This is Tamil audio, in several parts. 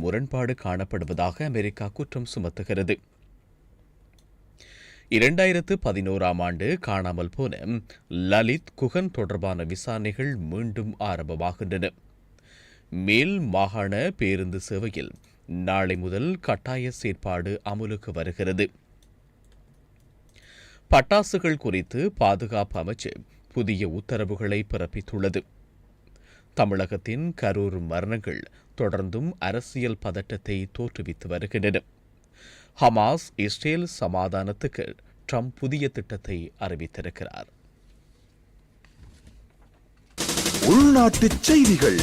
முரண்பாடு காணப்படுவதாக அமெரிக்கா குற்றம் சுமத்துகிறது. இரண்டாயிரத்து பதினோராம் ஆண்டு காணாமல் போன லலித் குகன் தொடர்பான விசாரணைகள் மீண்டும் ஆரம்பமாகின்றன. மேல் மாகாண பேருந்து சேவையில் நாளை முதல் கட்டாய செயற்பாடு அமுலுக்கு வருகிறது. பட்டாசுகள் குறித்து பாதுகாப்பு அமைச்சு புதிய உத்தரவுகளை பிறப்பித்துள்ளது. தமிழகத்தின் கரூர் மரணங்கள் தொடர்ந்தும் அரசியல் பதட்டத்தை தோற்றுவித்து வருகின்றன. ஹமாஸ் இஸ்ரேல் சமாதானத்துக்கு ட்ரம்ப் புதிய திட்டத்தை அறிவித்திருக்கிறார். உள்நாட்டுச் செய்திகள்.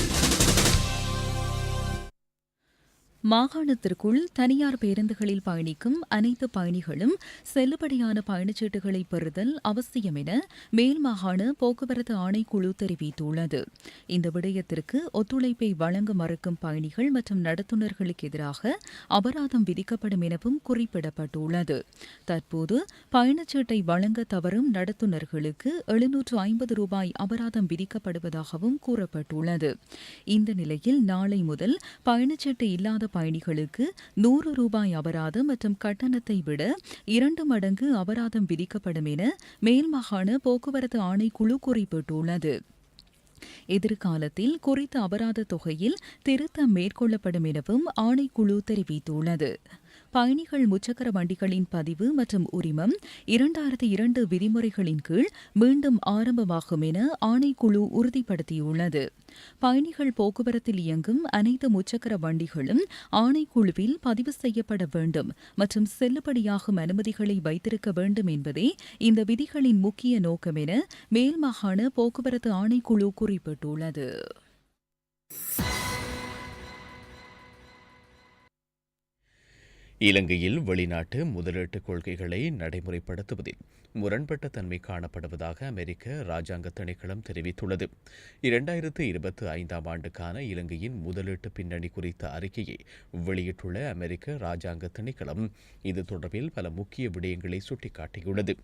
மாகாணத்திற்குள் தனியார் பேருந்துகளில் பயணிக்கும் அனைத்து பயணிகளும் செல்லுபடியான பயணச்சீட்டுகளை பெறுதல் அவசியம் என மேல் மாகாண போக்குவரத்து ஆணைக்குழு தெரிவித்துள்ளது. இந்த விடயத்திற்கு ஒத்துழைப்பை வழங்க மறுக்கும் பயணிகள் மற்றும் நடத்துனர்களுக்கு எதிராக அபராதம் விதிக்கப்படும் எனவும் குறிப்பிடப்பட்டுள்ளது. தற்போது பயணச்சீட்டை வழங்க தவறும் நடத்துனர்களுக்கு எழுநூற்று ஐம்பது ரூபாய் அபராதம் விதிக்கப்படுவதாகவும் கூறப்பட்டுள்ளது. இந்த நிலையில் நாளை முதல் பயணச்சீட்டு இல்லாத பயணிகளுக்கு நூறு ரூபாய் அபராதம் மற்றும் கட்டணத்தை விட இரண்டு மடங்கு அபராதம் விதிக்கப்படும் என மேல் மாகாண போக்குவரத்து ஆணைக்குழு குறிப்பிட்டுள்ளது. எதிர்காலத்தில் குறித்த அபராத தொகையில் திருத்தம் மேற்கொள்ளப்படும் எனவும் ஆணைக்குழு தெரிவித்துள்ளது. பயணிகள் முச்சக்கர வண்டிகளின் பதிவு மற்றும் உரிமம் இரண்டாயிரத்தி இரண்டு விதிமுறைகளின் கீழ் மீண்டும் ஆரம்பமாகும் என ஆணைக்குழு உறுதிப்படுத்தியுள்ளது. பயணிகள் போக்குவரத்தில் இயங்கும் அனைத்து முச்சக்கர வண்டிகளும் ஆணைக்குழுவில் பதிவு செய்யப்பட வேண்டும் மற்றும் செல்லுபடியாகும் அனுமதிகளை வைத்திருக்க வேண்டும் என்பதே இந்த விதிகளின் முக்கிய நோக்கம் என மேல் மாகாண போக்குவரத்து ஆணைக்குழு குறிப்பிட்டுள்ளது. இலங்கையில் வெளிநாட்டு முதலீட்டு கொள்கைகளை நடைமுறைப்படுத்துவதில் முரண்பட்ட தன்மை காணப்படுவதாக அமெரிக்க ராஜாங்க திணைக்களம் தெரிவித்துள்ளது. இரண்டாயிரத்து இருபத்தி ஐந்தாம் ஆண்டுக்கான இலங்கையின் முதலீட்டு பின்னணி குறித்த அறிக்கையை வெளியிட்டுள்ள அமெரிக்க ராஜாங்க திணைக்களம் இது தொடர்பில் பல முக்கிய விடயங்களை சுட்டிக்காட்டியுள்ளது.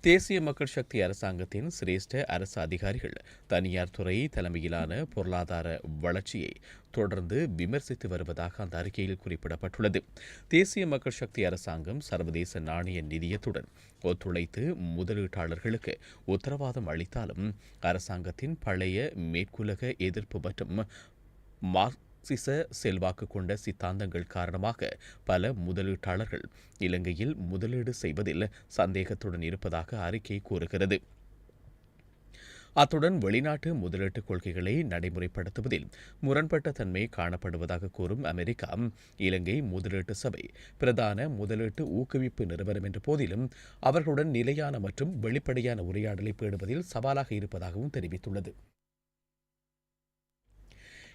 தேசிய மக்கள் சக்தி அரசாங்கத்தின் சிரேஷ்ட அரசு அதிகாரிகள் தனியார் துறை தலைமையிலான பொருளாதார வளர்ச்சியை தொடர்ந்து விமர்சித்து வருவதாக அந்த அறிக்கையில் குறிப்பிடப்பட்டுள்ளது. தேசிய மக்கள் சக்தி அரசாங்கம் சர்வதேச நாணய நிதியத்துடன் ஒத்துழைத்து முதலீட்டாளர்களுக்கு உத்தரவாதம் அளித்தாலும் அரசாங்கத்தின் பழைய மேற்குலக எதிர்ப்பு மற்றும் சிச செல்வாக்கு கொண்ட சித்தாந்தங்கள் காரணமாக பல முதலீட்டாளர்கள் இலங்கையில் முதலீடு செய்வதில் சந்தேகத்துடன் இருப்பதாக அறிக்கை கூறுகிறது. அத்துடன் வெளிநாட்டு முதலீட்டுக் கொள்கைகளை நடைமுறைப்படுத்துவதில் முரண்பட்ட தன்மை காணப்படுவதாக கூறும் அமெரிக்கா இலங்கை முதலீட்டு சபை பிரதான முதலீட்டு ஊக்குவிப்பு நிறுவனம் என்ற போதிலும் அவர்களுடன் நிலையான மற்றும் வெளிப்படையான உரையாடலை பேணுவதில் சவாலாக இருப்பதாகவும் தெரிவித்துள்ளது.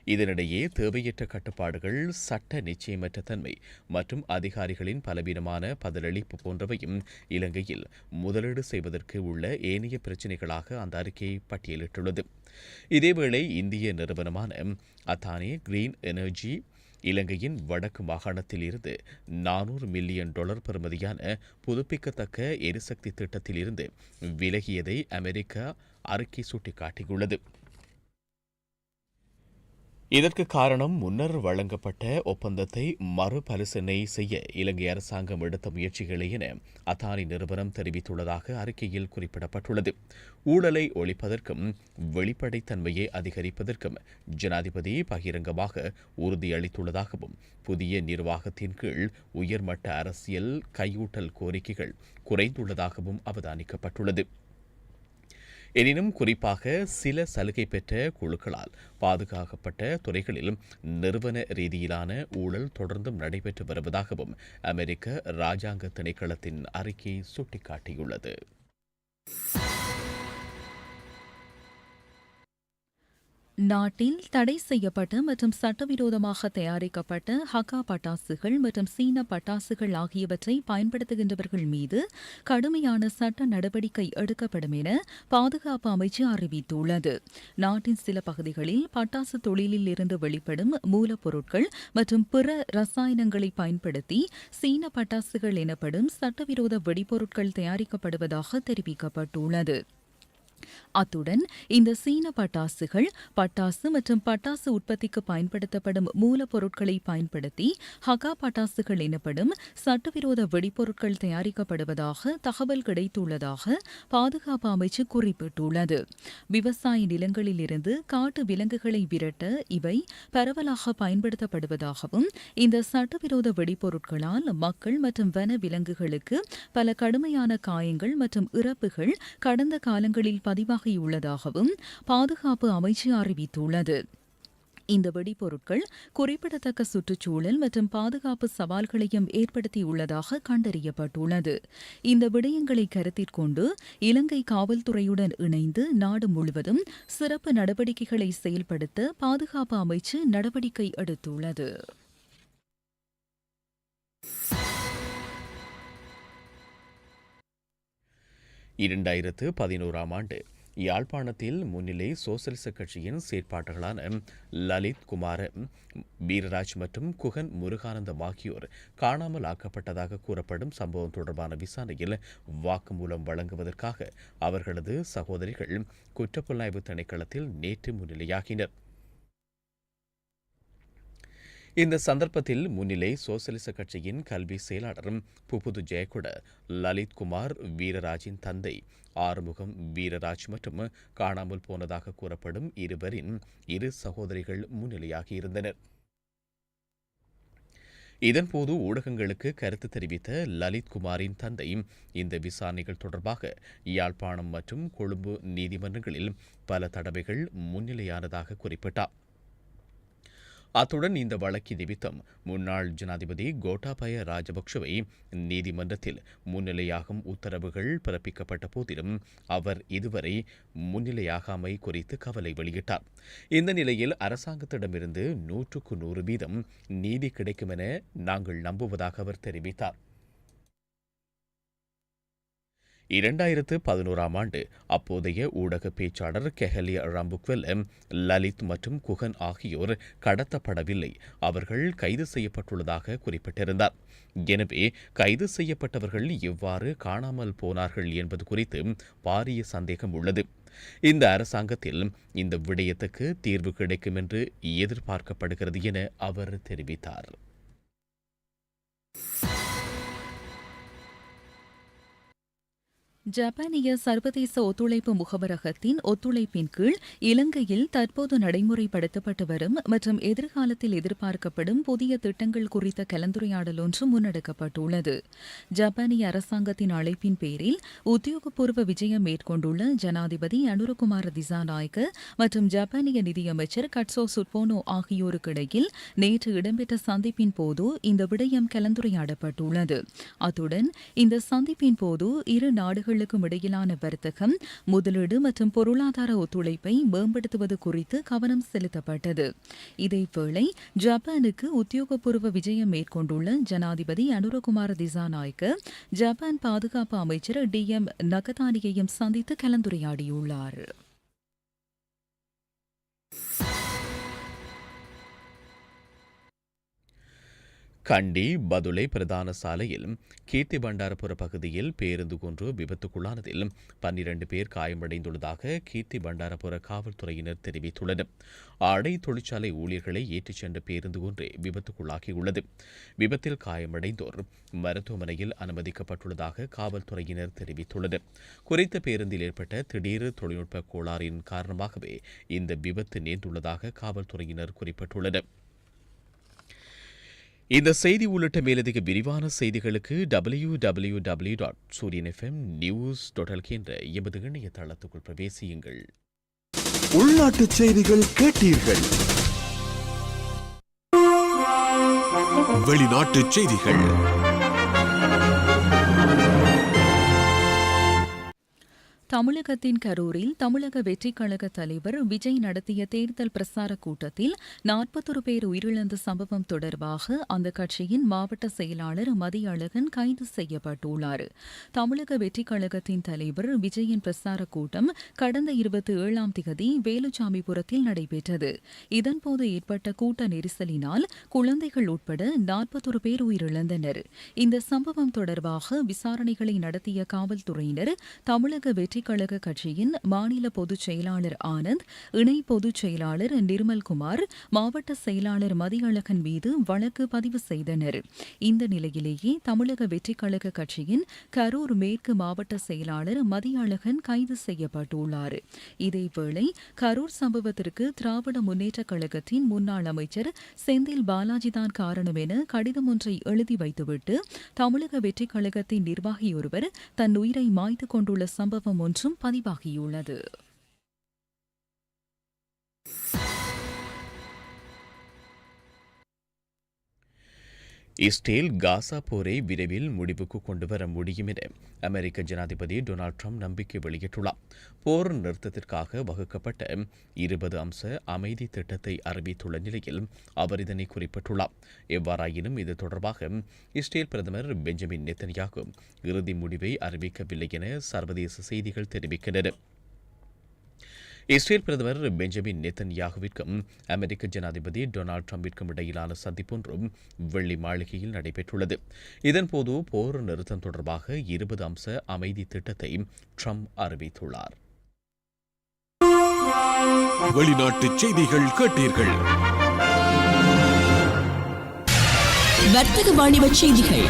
இதனிடையே தேவையற்ற கட்டுப்பாடுகள் சட்ட நிச்சயமற்ற தன்மை மற்றும் அதிகாரிகளின் பலவீனமான பதிலளிப்பு போன்றவையும் இலங்கையில் முதலீடு செய்வதற்கு உள்ள ஏனைய பிரச்சினைகளாக அந்த அறிக்கையை பட்டியலிட்டுள்ளது. இதேவேளை இந்திய நிறுவனமான அத்தானே கிரீன் எனர்ஜி இலங்கையின் வடக்கு மாகாணத்தில் இருந்து நானூறு மில்லியன் டாலர் பெறுமதியான புதுப்பிக்கத்தக்க எரிசக்தி திட்டத்தில் இருந்து விலகியதை அமெரிக்கா அறிக்கை சுட்டிக்காட்டியுள்ளது. இதற்கு காரணம் முன்னர் வழங்கப்பட்ட ஒப்பந்தத்தை மறுபரிசீலனை செய்ய இலங்கை அரசாங்கம் எடுத்த முயற்சிகளே என அத்தானி நிறுவனம் தெரிவித்துள்ளதாக அறிக்கையில் குறிப்பிடப்பட்டுள்ளது. ஊழலை ஒழிப்பதற்கும் வெளிப்படைத்தன்மையை அதிகரிப்பதற்கும் ஜனாதிபதி பகிரங்கமாக உறுதியளித்துள்ளதாகவும் புதிய நிர்வாகத்தின் கீழ் உயர்மட்ட அரசியல் கையூட்டல் கோரிக்கைகள் குறைந்துள்ளதாகவும் அவதானிக்கப்பட்டுள்ளது. எனினும் குறிப்பாக சில சலுகை பெற்ற குழுக்களால் பாதுகாக்கப்பட்ட துறைகளில் நிறுவன ரீதியிலான ஊழல் தொடர்ந்தும் நடைபெற்று வருவதாகவும் அமெரிக்க ராஜாங்க திணைக்களத்தின் அறிக்கை சுட்டிக்காட்டியுள்ளது. நாட்டில் தடை செய்யப்பட்ட மற்றும் சட்டவிரோதமாக தயாரிக்கப்பட்ட ஹக்கா பட்டாசுகள் மற்றும் சீன பட்டாசுகள் ஆகியவற்றை பயன்படுத்துகின்றவர்கள் மீது கடுமையான சட்ட நடவடிக்கை எடுக்கப்படும் என பாதுகாப்பு அமைச்சு அறிவித்துள்ளது. நாட்டின் சில பகுதிகளில் பட்டாசு தொழிலில் இருந்து வெளிப்படும் மூலப்பொருட்கள் மற்றும் பிற ரசாயனங்களை பயன்படுத்தி சீன பட்டாசுகள் எனப்படும் சட்டவிரோத வெடிபொருட்கள் தயாரிக்கப்படுவதாக தெரிவிக்கப்பட்டுள்ளது. அத்துடன் இந்த சீன பட்டாசுகள் பட்டாசு மற்றும் பட்டாசு உற்பத்திக்கு பயன்படுத்தப்படும் மூலப்பொருட்களை பயன்படுத்தி ஹகா பட்டாசுகள் எனப்படும் சட்டவிரோத வெடிப்பொருட்கள் தயாரிக்கப்படுவதாக தகவல் கிடைத்துள்ளதாக பாதுகாப்பு அமைச்சு குறிப்பிட்டுள்ளது. விவசாய நிலங்களிலிருந்து காட்டு விலங்குகளை விரட்ட இவை பரவலாக பயன்படுத்தப்படுவதாகவும் இந்த சட்டவிரோத வெடிப்பொருட்களால் மக்கள் மற்றும் வன விலங்குகளுக்கு பல கடுமையான காயங்கள் மற்றும் இறப்புகள் கடந்த காலங்களில் பதிவாகியுள்ளதாகவும் பாதுகாப்பு அமைச்சு அறிவித்துள்ளது. இந்த வெடிப்பொருட்கள் குறிப்பிடத்தக்க சுற்றுச்சூழல் மற்றும் பாதுகாப்பு சவால்களையும் ஏற்படுத்தியுள்ளதாக கண்டறியப்பட்டுள்ளது. இந்த விடயங்களை கருத்திற்கொண்டு இலங்கை காவல்துறையுடன் இணைந்து நாடு முழுவதும் சிறப்பு நடவடிக்கைகளை செயல்படுத்த பாதுகாப்பு அமைச்சு நடவடிக்கை எடுத்துள்ளது. இரண்டாயிரத்து பதினோராம் ஆண்டு. யாழ்ப்பாணத்தில் முன்னிலை சோசலிச கட்சியின் செயற்பாட்டாளர்களான லலித் குமார வீரராஜ் மற்றும் குகன் முருகானந்தம் ஆகியோர் காணாமல் ஆக்கப்பட்டதாக கூறப்படும் சம்பவம் தொடர்பான விசாரணையில் வாக்குமூலம் வழங்குவதற்காக அவர்களது சகோதரிகள் குற்றப்புலனாய்வு திணைக்களத்தில் நேற்று முன்னிலையாகினர். இந்த சந்தர்ப்பத்தில் முன்னிலை சோசலிச கட்சியின் கல்வி செயலாளரும் புபுது ஜெயக்குட லலித் குமார் வீரராஜின் தந்தை ஆறுமுகம் வீரராஜ் மற்றும் காணாமல் போனதாக கூறப்படும் இருவரின் இரு சகோதரிகள் முன்னிலையாகியிருந்தனர் இதன்போது ஊடகங்களுக்கு கருத்து தெரிவித்த லலித் குமாரின் தந்தை இந்த விசாரணைகள் தொடர்பாக யாழ்ப்பாணம் மற்றும் கொழும்பு நீதிமன்றங்களில் பல தடவைகள் முன்னிலையானதாக குறிப்பிட்டார். அத்துடன் இந்த வழக்கு நிமித்தம் முன்னாள் ஜனாதிபதி கோட்டாபய ராஜபக்ஷவை நீதிமன்றத்தில் முன்னிலையாகும் உத்தரவுகள் பிறப்பிக்கப்பட்ட போதிலும் அவர் இதுவரை முன்னிலையாகாமை குறித்து கவலை வெளியிட்டார். இந்த நிலையில் அரசாங்கத்திடமிருந்து நூற்றுக்கு நூறு வீதம் நீதி கிடைக்கும் என நாங்கள் நம்புவதாக அவர் தெரிவித்தார். இரண்டாயிரத்து பதினோராம் ஆண்டு அப்போதைய ஊடக பேச்சாளர் கெஹலி ரம்புக்வெல் லலித் மற்றும் குகன் ஆகியோர் கடத்தப்படவில்லை. அவர்கள் கைது செய்யப்பட்டுள்ளதாக குறிப்பிட்டிருந்தார். எனவே கைது செய்யப்பட்டவர்கள் எவ்வாறு காணாமல் போனார்கள் என்பது குறித்து பாரிய சந்தேகம் உள்ளது. இந்த அரசாங்கத்தில் இந்த விடயத்துக்கு தீர்வு கிடைக்கும் என்று எதிர்பார்க்கப்படுகிறது என அவர் தெரிவித்தார். ஜப்பானிய சர்வதேச ஒத்துழைப்பு முகவரகத்தின் ஒத்துழைப்பின் கீழ் இலங்கையில் தற்போது நடைமுறைப்படுத்தப்பட்டு வரும் மற்றும் எதிர்காலத்தில் எதிர்பார்க்கப்படும் புதிய திட்டங்கள் குறித்த கலந்துரையாடல் ஒன்று முன்னெடுக்கப்பட்டுள்ளது. ஜப்பானிய அரசாங்கத்தின் அழைப்பின் பேரில் உத்தியோகபூர்வ விஜயம் மேற்கொண்டுள்ள ஜனாதிபதி அனுரகுமார திசாநாயக்க மற்றும் ஜப்பானிய நிதியமைச்சர் கட்சோ சுட்போனோ ஆகியோருக்கிடையில் நேற்று இடம்பெற்ற சந்திப்பின் போது இந்த விடயம் கலந்துரையாடப்பட்டுள்ளது. அத்துடன் இந்த சந்திப்பின் போது இரு நாடுகள் நாடுகளுக்கும் இடையிலான வர்த்தகம் முதலீடு மற்றும் பொருளாதார ஒத்துழைப்பை மேம்படுத்துவது குறித்து கவனம் செலுத்தப்பட்டது. இதேவேளை ஜப்பானுக்கு உத்தியோகபூர்வ விஜயம் மேற்கொண்டுள்ள ஜனாதிபதி அனுரகுமார திசாநாயக்க ஜப்பான் பாதுகாப்பு அமைச்சர் டி எம் நகதானியையும் சந்தித்து கலந்துரையாடியுள்ளார். கண்டி பதுளை பிரதான சாலையில் கீர்த்தி பண்டாரபுர பகுதியில் பேருந்து ஒன்று விபத்துக்குள்ளானதில் பன்னிரண்டு பேர் காயமடைந்துள்ளதாக கீர்த்தி பண்டாரபுர காவல்துறையினர் தெரிவித்துள்ளனர். ஆடை தொழிற்சாலை ஊழியர்களை ஏற்றிச் சென்ற பேருந்து ஒன்றே விபத்துக்குள்ளாகியுள்ளது. விபத்தில் காயமடைந்தோர் மருத்துவமனையில் அனுமதிக்கப்பட்டுள்ளதாக காவல்துறையினர் தெரிவித்துள்ளனர். குறித்த பேருந்தில் ஏற்பட்ட திடீர் தொழில்நுட்ப கோளாறின் காரணமாகவே இந்த விபத்து நேர்ந்துள்ளதாக காவல்துறையினர் குறிப்பிட்டுள்ளனர். இந்த செய்தி உள்ளிட்ட மேலதிக விரிவான செய்திகளுக்கு W W W dot Sooriyan FM news dot என்ற எமது இணையதளத்துக்குள் பிரவேசியுங்கள். உள்நாட்டு செய்திகள் கேட்டீர்கள். வெளிநாட்டு செய்திகள். தமிழகத்தின் கரூரில் தமிழக வெற்றிக் கழக தலைவர் விஜய் நடத்திய தேர்தல் பிரசார கூட்டத்தில் நாற்பத்தொரு பேர் உயிரிழந்த சம்பவம் தொடர்பாக அந்த கட்சியின் மாவட்ட செயலாளர் மதியழகன் கைது செய்யப்பட்டுள்ளார். தமிழக வெற்றிக் கழகத்தின் தலைவர் விஜயின் பிரசார கூட்டம் கடந்த இருபத்தி ஏழாம் திகதி வேலுச்சாமிபுரத்தில் நடைபெற்றது. இதன்போது ஏற்பட்ட கூட்ட நெரிசலினால் குழந்தைகள் உட்பட நாற்பத்தொரு பேர் உயிரிழந்தனர். இந்த சம்பவம் தொடர்பாக விசாரணைகளை நடத்திய காவல்துறையினர் தமிழக வெற்றி பல்கலைக்கழக கட்சியின் மாநில பொதுச் செயலாளர் ஆனந்த் இணை பொதுச் செயலாளர் நிர்மல்குமார் மாவட்ட செயலாளர் மதியழகன் மீது வழக்கு பதிவு செய்தனர். இந்த நிலையிலேயே தமிழக வெற்றிக் கழக கட்சியின் கரூர் மேற்கு மாவட்ட செயலாளர் மதியழகன் கைது செய்யப்பட்டுள்ளார். இதேவேளை கரூர் சம்பவத்திற்கு திராவிட முன்னேற்றக் கழகத்தின் முன்னாள் அமைச்சர் செந்தில் பாலாஜிதான் காரணம் என கடிதம் ஒன்றை எழுதி வைத்துவிட்டு தமிழக வெற்றிக் கழகத்தின் நிர்வாகியொருவர் தன் உயிரை மாய்த்து கொண்டுள்ள சம்பவம் ஒன்று ஒன்றும் பதிவாகியுள்ளது. இஸ்ரேல் காசா போரை விரைவில் முடிவுக்கு கொண்டு வர முடியும் என அமெரிக்க ஜனாதிபதி டொனால்ட் ட்ரம்ப் நம்பிக்கை வெளியிட்டுள்ளார். போர் நிறுத்தத்திற்காக வகுக்கப்பட்ட இருபது அம்ச அமைதி திட்டத்தை அறிவித்துள்ள நிலையில் அவர் இதனை குறிப்பிட்டுள்ளார். எவ்வாறாயினும் இது தொடர்பாக இஸ்ரேல் பிரதமர் பெஞ்சமின் நெத்தன்யாகு இறுதி முடிவை அறிவிக்கவில்லை என சர்வதேச செய்திகள் தெரிவிக்கின்றன. இஸ்ரேல் பிரதமர் பெஞ்சமின் நெத்தன்யாகுவிற்கும் அமெரிக்க ஜனாதிபதி டொனால்டு ட்ரம்பிற்கும் இடையிலான சந்திப்பொன்றும் வெள்ளி மாளிகையில் நடைபெற்றுள்ளது. இதன்போது போர் நிறுத்தம் தொடர்பாக இருபது அம்ச அமைதி திட்டத்தை ட்ரம்ப் அறிவித்துள்ளார். வெளிநாட்டு செய்திகள் கேட்டீர்கள். வர்த்தக வாணிப செய்திகள்.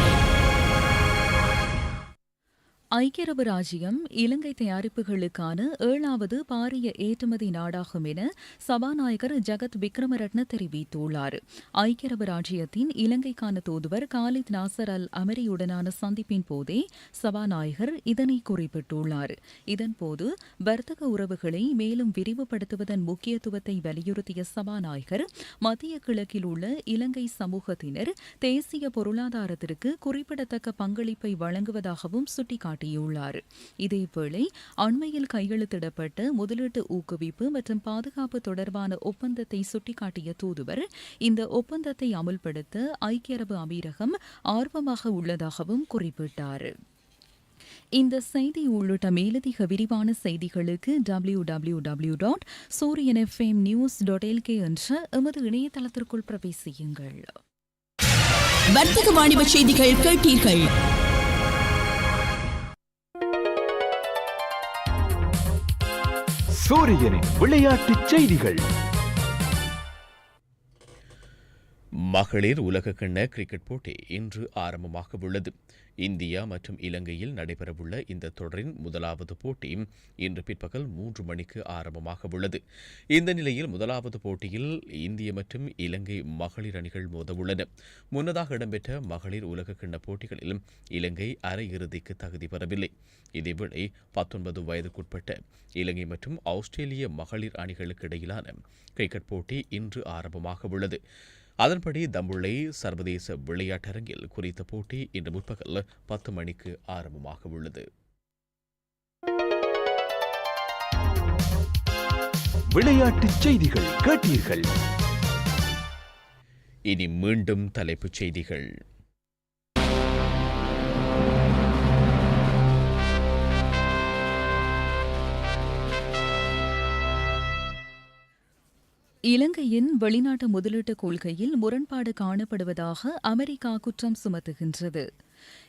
ஐக்கிய அரபு ராஜ்யம் இலங்கை தயாரிப்புகளுக்கான ஏழாவது பாரிய ஏற்றுமதி நாடாகும் என சபாநாயகர் ஜகத் விக்ரமரட்ன தெரிவித்துள்ளார். ஐக்கிய அரபு ராஜ்யத்தின் இலங்கைக்கான தூதுவர் காலித் நாசர் அல் அமரியுடனான சந்திப்பின் போதே சபாநாயகர் இதனை குறிப்பிட்டுள்ளார். இதன்போது வர்த்தக உறவுகளை மேலும் விரிவுபடுத்துவதன் முக்கியத்துவத்தை வலியுறுத்திய சபாநாயகர் மத்திய கிழக்கில் உள்ள இலங்கை சமூகத்தினர் தேசிய பொருளாதாரத்திற்கு குறிப்பிடத்தக்க பங்களிப்பை வழங்குவதாகவும் சுட்டிக்காட்டினார் காட்டியுள்ளார் இதேவேளை அண்மையில் கையெழுத்திடப்பட்ட முதலீட்டு ஊக்குவிப்பு மற்றும் பாதுகாப்பு தொடர்பான ஒப்பந்தத்தை சுட்டிக்காட்டிய தூதுவர் இந்த ஒப்பந்தத்தை அமுல்படுத்த ஐக்கிய அரபு அமீரகம் ஆர்வமாக உள்ளதாகவும் குறிப்பிட்டார். இந்த செய்தி உள்ளிட்ட மேலதிக விரிவான செய்திகளுக்கு W W W dot Sooriyan FM news dot LK என்ற எமது இணையதளத்திற்குள் பிரவேசியுங்கள். வர்த்தக வாணிப செய்திகள் கேட்டீர்கள். சூரியனின் விளையாட்டுச் செய்திகள். மகளிர் உலகக்கிண்ண கிரிக்கெட் போட்டி இன்று ஆரம்பமாக உள்ளது இந்தியா மற்றும் இலங்கையில் நடைபெறவுள்ள இந்த தொடரின் முதலாவது போட்டி இன்று பிற்பகல் மூன்று மணிக்கு ஆரம்பமாக உள்ளது இந்த நிலையில் முதலாவது போட்டியில் இந்திய மற்றும் இலங்கை மகளிர் அணிகள் மோதவுள்ளன. முன்னதாக இடம்பெற்ற மகளிர் உலகக்கிண்ண போட்டிகளில் இலங்கை அரையிறுதிக்கு தகுதி பெறவில்லை. இதேவேளை பத்தொன்பது வயதுக்குட்பட்ட இலங்கை மற்றும் ஆஸ்திரேலிய மகளிர் அணிகளுக்கு இடையிலான கிரிக்கெட் போட்டி இன்று ஆரம்பமாக உள்ளது அதன்படி தம்புள்ளை சர்வதேச விளையாட்டரங்கில் குறித்த போட்டி இன்று முற்பகல் பத்து மணிக்கு ஆரம்பமாக உள்ளது. விளையாட்டுச் செய்திகள் கேட்டீர்கள். இனி மீண்டும் தலைப்புச் செய்திகள். இலங்கையின் வெளிநாட்டு முதலீட்டு கொள்கையில் முரண்பாடு காணப்படுவதாக அமெரிக்கா குற்றம் சுமத்துகின்றது.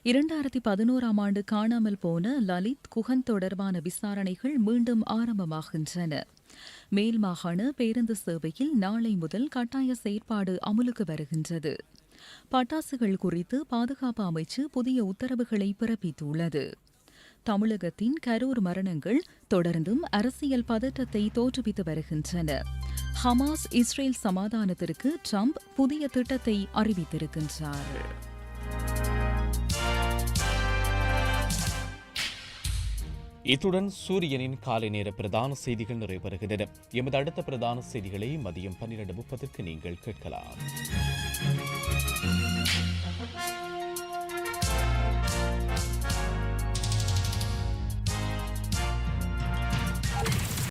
இரண்டாயிரத்தி பதினோராம் ஆண்டு காணாமல் போன லலித் குஹன் தொடர்பான விசாரணைகள் மீண்டும் ஆரம்பமாகின்றன. மேல் மாகாண பேருந்து சேவையில் நாளை முதல் கட்டாய செயற்பாடு அமுலுக்கு வருகின்றது. பட்டாசுகள் குறித்து பாதுகாப்பு அமைச்சு புதிய உத்தரவுகளை பிறப்பித்துள்ளது. தமிழகத்தின் கரூர் மரணங்கள் தொடர்ந்தும் அரசியல் பதற்றத்தை தோற்றுவித்து வருகின்றன. ஹமாஸ் இஸ்ரேல் சமாதானத்திற்கு ட்ரம்ப் புதிய திட்டத்தை அறிவித்திருக்கின்றார். இத்துடன் சூரியனின் காலை நேர பிரதான செய்திகள் நிறைவருகின்றன எமது அடுத்த பிரதான செய்திகளை மதியம் பன்னிரண்டு முப்பதற்கு நீங்கள் கேட்கலாம்.